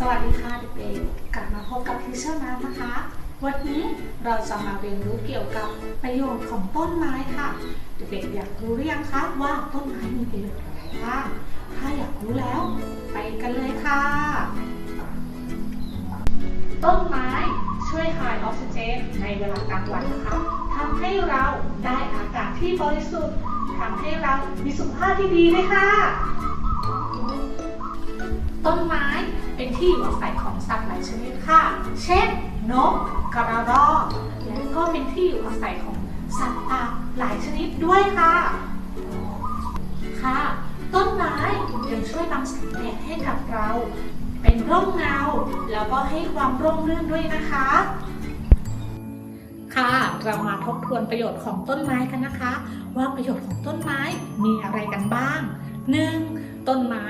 สวัสดีค่ะเด็กๆกลับมาพบกับทิเชอร์น้ำนะคะ วันนี้เราจะมาเรียนรู้เกี่ยวกับประโยชน์ของต้นไม้ค่ะ เด็กๆอยากรู้หรือยังคะว่าต้นไม้มีประโยชน์อะไรคะถ้าอยากรู้แล้ว ไปกันเลยค่ะ ต้นไม้ช่วยหายออกซิเจนในเวลากลางวันนะคะทำให้เราได้อากาศที่บริสุทธิ์ทำให้เรามีสุขภาพที่ดีเลยค่ะ ต้นไม้ เป็นที่อยู่อาศัยของสัตว์หลายชนิดค่ะ เช่น นก กระรอก และก็เป็นที่อยู่อาศัยของสัตว์ป่าหลายชนิดด้วยค่ะ ค่ะ ต้นไม้ยังช่วยบังแสงแดดให้กับเรา เป็นร่มเงา แล้วก็ให้ความร่มรื่นด้วยนะคะ ค่ะ เรามาทบทวนประโยชน์ของต้นไม้กันนะคะ ว่าประโยชน์ของต้นไม้มีอะไรกันบ้าง 1. ต้นไม้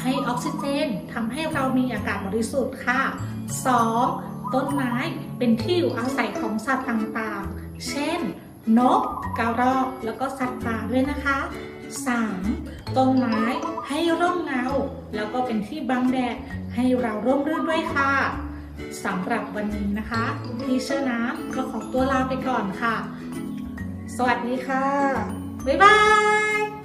ให้ออกซิเจนทำให้เรามีอากาศบริสุทธิ์ค่ะ 2. ต้นไม้เป็นที่อยู่อาศัยของสัตว์ต่างๆ เช่น นกกระรอกแล้วก็สัตว์ป่าด้วยนะคะ 3. ต้นไม้ให้ร่มเงา แล้วก็เป็นที่บังแดดให้เราร่มรื่นด้วยค่ะสำหรับวันนี้นะคะทีเชอร์น้ำก็ขอตัวลาไปก่อนค่ะ สวัสดีค่ะ บ๊ายบาย